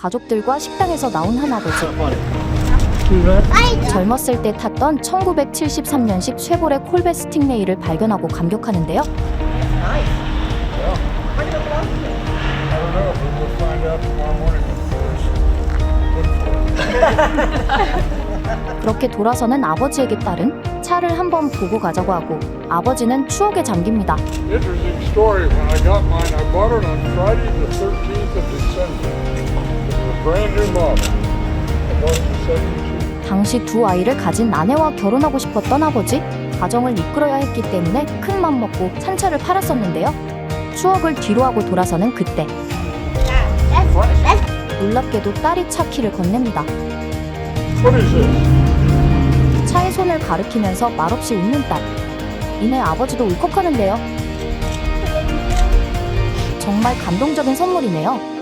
가족들과 식당에서 나온 한 아버지. 젊었을 때 탔던 1973년식 쉐보레 콜베 스팅레이를 발견하고 감격하는데요. 그렇게 돌아서는 아버지에게 딸은 차를 한번 보고 가자고 하고 아버지는 추억에 잠깁니다. 당시 두 아이를 가진 아내와 결혼하고 싶었던 아버지, 가정을 이끌어야 했기 때문에 큰 맘 먹고 산차를 팔았었는데요. 추억을 뒤로 하고 돌아서는 그때 놀랍게도 딸이 차 키를 건넵니다. 차의 손을 가리키면서 말없이 웃는 딸. 이내 아버지도 울컥하는데요. 정말 감동적인 선물이네요.